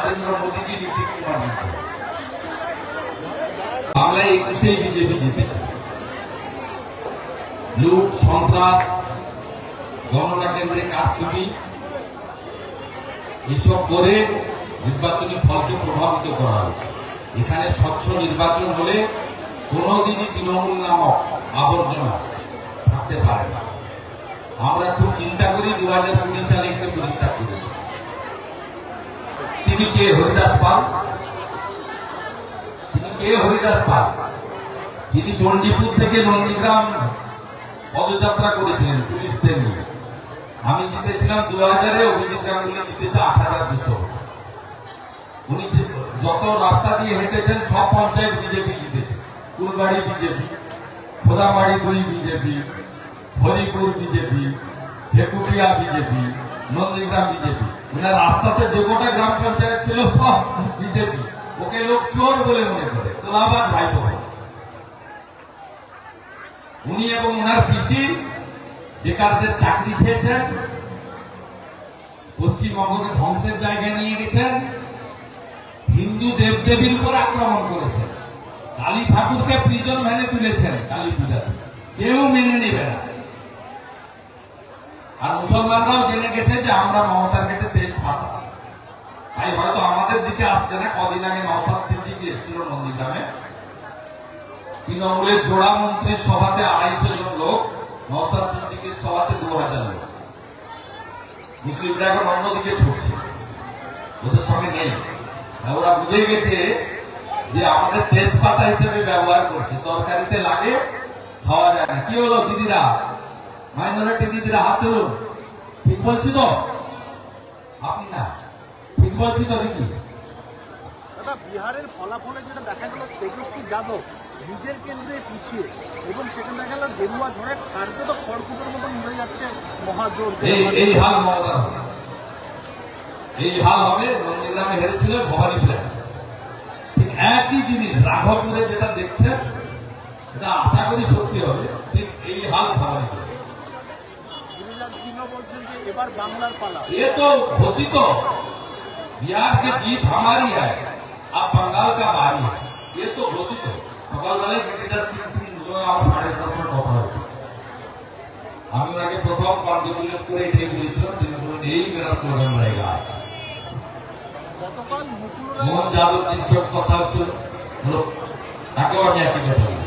নরেন্দ্র মোদীজি নীতিশ কুমার বাংলায় একুশেই বিজেপি জিতেছে। লুট, সন্ত্রাস, গণনা কেন্দ্রে কারচুপি, এসব করে নির্বাচনী ফলকে প্রভাবিত করা হয়েছে। এখানে স্বচ্ছ নির্বাচন হলে কোনোদিনই তৃণমূল নামক আবর্জনা থাকতে পারে না। আমরা খুব চিন্তা করি দু হাজার কুড়ি সালে তিনি কে হরিদাস পাল? তিনি কে হরিদাস পাল? তিনি চণ্ডীপুর থেকে নন্দীগ্রাম পদযাত্রা করেছিলেন পুলিশদের নিয়ে। আমি জিতেছিলাম দু হাজারে অভিজিৎ গাঙ্গুলি জিতেছে আট হাজার দুশো। উনি যত রাস্তা দিয়ে হেঁটেছেন, সব পঞ্চায়েত বিজেপি জিতেছে। ফুলবাড়ি বিজেপি খোদাবাড়ি দুই BJP, Haripur BJP Hekutia BJP Nandigram BJP. উনার রাস্তাতে যে গোটা গ্রাম পঞ্চায়েত ছিল, সব বিজেপি। ওকে লোক চোর বলে মনে করে। তোলাবাদ ভাইপো বলে। উনি এবং ওনার পিসি বেকারদের চাকরি খেয়েছেন, পশ্চিমবঙ্গকে ধ্বংসের জায়গায় নিয়ে গেছেন, হিন্দু দেবদেবীর উপর আক্রমণ করেছেন। কালী ঠাকুরকে প্রিজন ভ্যানে তুলেছেন কালী পূজাতে। কেউ মেনে নেবে না। আর মুসলমানরাও জেনে গেছে যে আমরা মমতার কাছে তেজ পাতা তাই হয়তো আমাদের দিকে আসছে না, কদিন আগে নওসাদ সিদ্দিকি এসেছিল নন্দীগ্রামে। তৃণমূলের জোড়া মন্ত্রীর সভাতে আড়াইশো জন লোক নওসাদ সিদ্দিকির সভাতে দু হাজার লোক। মুসলিমরা এখন অন্যদিকে ছুটছে। ওদের সঙ্গে নেই। ওরা বুঝে গেছে যে আমাদের তেজপাতা হিসেবে ব্যবহার করছে। তরকারিতে লাগে, খাওয়া যায় না। কি হলো দিদিরা? মাইনরিটি দিদিরা হাত তুলুন। ঠিক বলছি তো? আপনি না। ঠিক বলছি তো নাকি দাদা বিহারের ফলাফলে যেটা দেখা গেল তেজস্বী যাদব নিজের কেন্দ্রে পিছিয়ে এবং সেখানে দেখা গেল গেরুয়া ঝড়ে কার্যত খড়কুটোর মতন মরে যাচ্ছে মহাজোর এই হাল মমতা এই হাল হবে নন্দীগ্রামে হেরেছিল ভবানী প্ল্যান ঠিক একই জিনিস রাঘবপুরে যেটা দেখছেন এটা আশা করি সত্যি হবে। ঠিক এই হাল ভবানী ये तो घोषित हो बिहार की जीत हमारी है अब बंगाल का बारी है ये तो घोषित हो সকালবেলায় গিরিজার সিং সিং মুসলমান আমার সাড়ে দশটা কথা হচ্ছে আমি ওনাকে প্রথম কনগ্রেচুলেট করে এটাই বলেছিলাম তিনি বললেন এই মেরা স্লোগান रहेगा आज গতকাল মুকুল মোহন যাদব জির সব কথা হচ্ছিল হলো তাকেও আমি একই কথা বলি